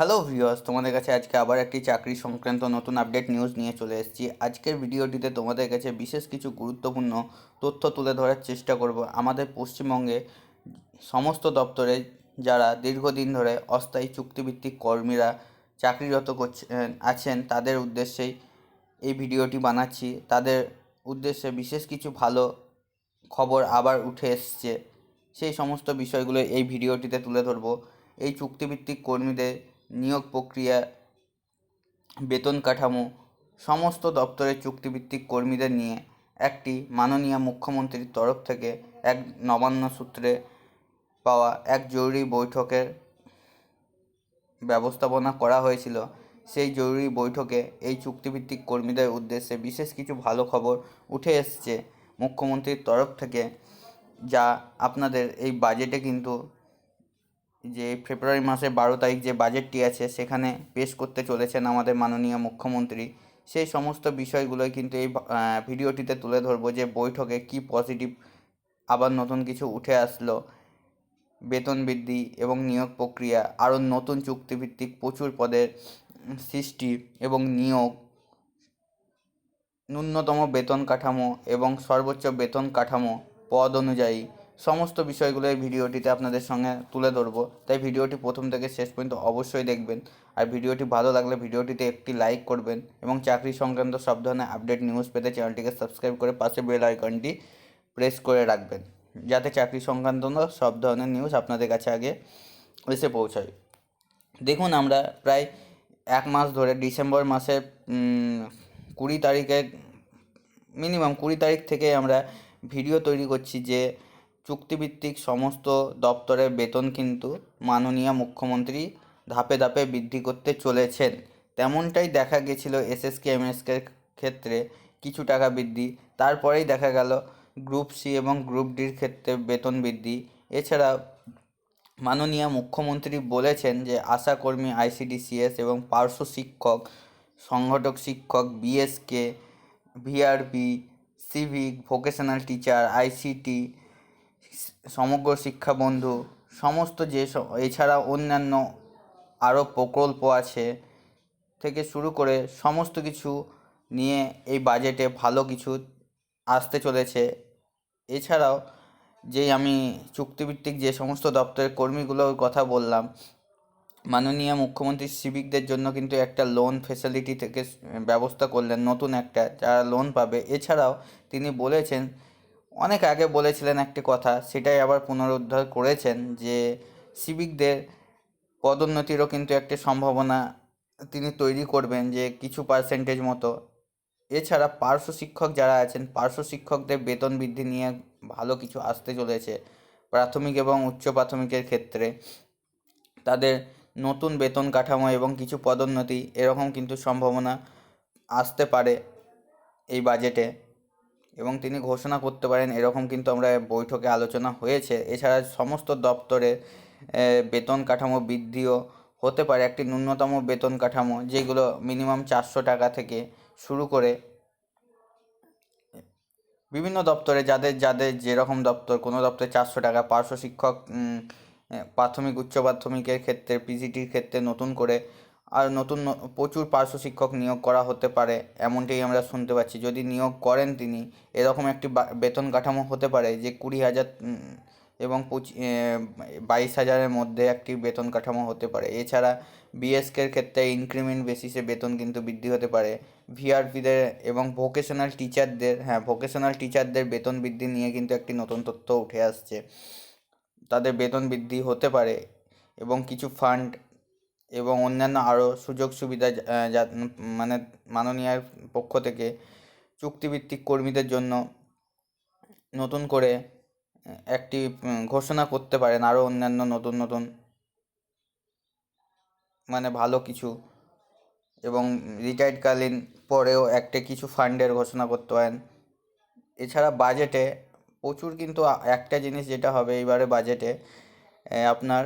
Hello viewers তোমাদের কাছে আজকে আবার একটি চাকরি সংক্রান্ত নতুন আপডেট নিউজ নিয়ে চলে এসেছি। আজকের ভিডিওটিতে তোমাদের কাছে বিশেষ কিছু গুরুত্বপূর্ণ তথ্য তুলে ধরার চেষ্টা করব। আমাদের পশ্চিমবঙ্গে সমস্ত দপ্তরে যারা দীর্ঘদিন ধরে অস্থায়ী চুক্তিভিত্তিক কর্মীরা চাকরিরত করছেন আছেন, তাদের উদ্দেশ্যেই এই ভিডিওটি বানাচ্ছি। তাদের উদ্দেশ্যে বিশেষ কিছু ভালো খবর আবার উঠে এসছে। সেই সমস্ত বিষয়গুলো এই ভিডিওটিতে তুলে ধরবো। এই চুক্তিভিত্তিক কর্মীদের নিয়োগ প্রক্রিয়া, বেতন কাঠামো, সমস্ত দপ্তরের চুক্তিভিত্তিক কর্মীদের নিয়ে একটি মাননীয় মুখ্যমন্ত্রীর তরফ থেকে এক নবান্ন সূত্রে পাওয়া এক জরুরি বৈঠকের ব্যবস্থাপনা করা হয়েছিল। সেই জরুরি বৈঠকে এই চুক্তিভিত্তিক কর্মীদের উদ্দেশ্যে বিশেষ কিছু ভালো খবর উঠে এসছে মুখ্যমন্ত্রীর তরফ থেকে, যা আপনাদের এই বাজেটে কিন্তু যে ফেব্রুয়ারি মাসের বারো তারিখ যে বাজেটটি আছে, সেখানে পেশ করতে চলেছেন আমাদের মাননীয় মুখ্যমন্ত্রী। সেই সমস্ত বিষয়গুলোই কিন্তু এই ভিডিওটিতে তুলে ধরবো যে বৈঠকে কি পজিটিভ আবার নতুন কিছু উঠে আসলো। বেতন বৃদ্ধি এবং নিয়োগ প্রক্রিয়া, আরও নতুন চুক্তিভিত্তিক প্রচুর পদের সৃষ্টি এবং নিয়োগ, ন্যূনতম বেতন কাঠামো এবং সর্বোচ্চ বেতন কাঠামো পদ অনুযায়ী সমস্ত বিষয়গুলো এই ভিডিওটিতে আপনাদের সঙ্গে তুলে ধরবো। তাই ভিডিওটি প্রথম থেকে শেষ পর্যন্ত অবশ্যই দেখবেন। আর ভিডিওটি ভালো লাগলে ভিডিওটিতে একটি লাইক করবেন এবং চাকরি সংক্রান্ত সব ধরনের আপডেট নিউজ পেতে চ্যানেলটিকে সাবস্ক্রাইব করে পাশে বেল আইকনটি প্রেস করে রাখবেন যাতে চাকরি সংক্রান্ত সব ধরনের নিউজ আপনাদের কাছে আগে এসে পৌঁছায়। দেখুন আমরা প্রায় এক মাস ধরে ডিসেম্বর উম, কুড়ি তারিখে মিনিমাম কুড়ি তারিখ থেকে আমরা ভিডিও তৈরি করছি যে চুক্তিভিত্তিক সমস্ত দপ্তরের বেতন কিন্তু মাননীয় মুখ্যমন্ত্রী ধাপে ধাপে বৃদ্ধি করতে চলেছেন। তেমনটাই দেখা গেছিল এসএসকে, এমএসকে ক্ষেত্রে কিছু টাকা বৃদ্ধি। তারপরেই দেখা গেল গ্রুপ সি এবং গ্রুপ ডির ক্ষেত্রে বেতন বৃদ্ধি। এছাড়া মাননীয় মুখ্যমন্ত্রী বলেছেন যে আশাকর্মী আইসিডিসিএস এবং পার্শ্ব শিক্ষক, সংগঠক শিক্ষক, BSK, VRP, civic, vocational teacher, ICT Samagra Shiksha বন্ধু, সমস্ত যে এছাড়া অন্যান্য আরও প্রকল্প আছে থেকে শুরু করে সমস্ত কিছু নিয়ে এই বাজেটে ভালো কিছু আসতে চলেছে। এছাড়াও যেই আমি চুক্তিভিত্তিক যে সমস্ত দপ্তরের কর্মীগুলোর কথা বললাম, মাননীয় মুখ্যমন্ত্রী সিভিকদের জন্য কিন্তু একটা লোন ফেসিলিটি থেকে ব্যবস্থা করলেন, নতুন একটা, যারা লোন পাবে। এছাড়াও তিনি বলেছেন অনেক আগে বলেছিলেন একটি কথা, সেটাই আবার পুনরুদ্ধার করেছেন যে সিভিকদের পদোন্নতিরও কিন্তু একটি সম্ভাবনা তিনি তৈরি করবেন যে কিছু পার্সেন্টেজ মতো। এছাড়া পার্শ্ব শিক্ষক যারা আছেন, পার্শ্ব শিক্ষকদের বেতন বৃদ্ধি নিয়ে ভালো কিছু আসতে চলেছে। প্রাথমিক এবং উচ্চ প্রাথমিকের ক্ষেত্রে তাদের নতুন বেতন কাঠামো এবং কিছু পদোন্নতি এরকম কিন্তু সম্ভাবনা আসতে পারে এই বাজেটে এবং তিনি ঘোষণা করতে পারেন, এরকম কিন্তু আমরা বৈঠকে আলোচনা হয়েছে। এছাড়া সমস্ত দপ্তরে বেতন কাঠামো বৃদ্ধিও হতে পারে, একটি ন্যূনতম বেতন কাঠামো, যেগুলো মিনিমাম চারশো টাকা থেকে শুরু করে বিভিন্ন দপ্তরে, যাদের যাদের যেরকম দপ্তর, কোনো দপ্তরে চারশো টাকা, পার্শ্ব শিক্ষক প্রাথমিক, উচ্চ প্রাথমিকের ক্ষেত্রে পিজিটির ক্ষেত্রে নতুন করে আর নতুন প্রচুর পার্শ্ব শিক্ষক নিয়োগ করা হতে পারে এমনটাই আমরা শুনতে পাচ্ছি। যদি নিয়োগ করেন তিনি, এরকম একটি বেতন কাঠামো হতে পারে যে কুড়ি হাজার এবং পঁচি বাইশ হাজারের মধ্যে একটি বেতন কাঠামো হতে পারে। এছাড়া বিএসকের ক্ষেত্রে ইনক্রিমেন্ট বেসিসে বেতন কিন্তু বৃদ্ধি হতে পারে। ভিআরপিদের এবং ভোকেশনাল টিচারদের হ্যাঁ ভোকেশনাল টিচারদের বেতন বৃদ্ধি নিয়ে কিন্তু একটি নতুন তথ্য উঠে আসছে। তাদের বেতন বৃদ্ধি হতে পারে এবং কিছু ফান্ড এবং অন্যান্য আরও সুযোগ সুবিধা যা- মানে মাননীয়ার পক্ষ থেকে চুক্তিভিত্তিক কর্মীদের জন্য নতুন করে একটি ঘোষণা করতে পারেন আরও অন্যান্য নতুন নতুন মানে ভালো কিছু এবং রিটায়ার্ডকালীন পরেও একটা কিছু ফান্ডের ঘোষণা করতে পারেন। এছাড়া বাজেটে প্রচুর কিন্তু একটা জিনিস যেটা হবে এইবারে বাজেটে আপনার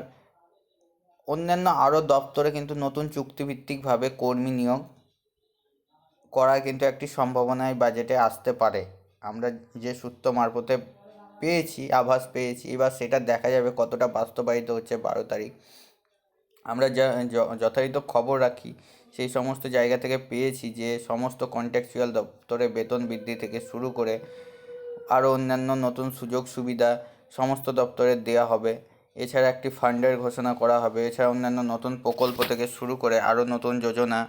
অন্যান্য আরও দপ্তরে কিন্তু নতুন চুক্তিভিত্তিকভাবে কর্মী নিয়োগ করার কিন্তু একটি সম্ভাবনা এই বাজেটে আসতে পারে। আমরা যে সূত্র মারফতে পেয়েছি, আভাস পেয়েছি, এবার সেটা দেখা যাবে কতটা বাস্তবায়িত হচ্ছে বারো তারিখ। আমরা যা খবর রাখি, সেই সমস্ত জায়গা থেকে পেয়েছি যে সমস্ত কন্ট্যাকচুয়াল দপ্তরে বেতন বৃদ্ধি থেকে শুরু করে আরও অন্যান্য নতুন সুযোগ সুবিধা সমস্ত দপ্তরে দেওয়া হবে। এছাড়া একটি ফান্ডের ঘোষণা করা হবে। এছাড়া অন্যান্য নতুন প্রকল্প থেকে শুরু করে আরও নতুন যোজনা,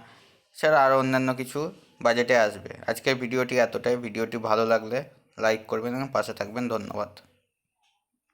এছাড়া আরও অন্যান্য কিছু বাজেটে আসবে। আজকের ভিডিওটি এতটাই। ভিডিওটি ভালো লাগলে লাইক করবেন এবং পাশে থাকবেন। ধন্যবাদ।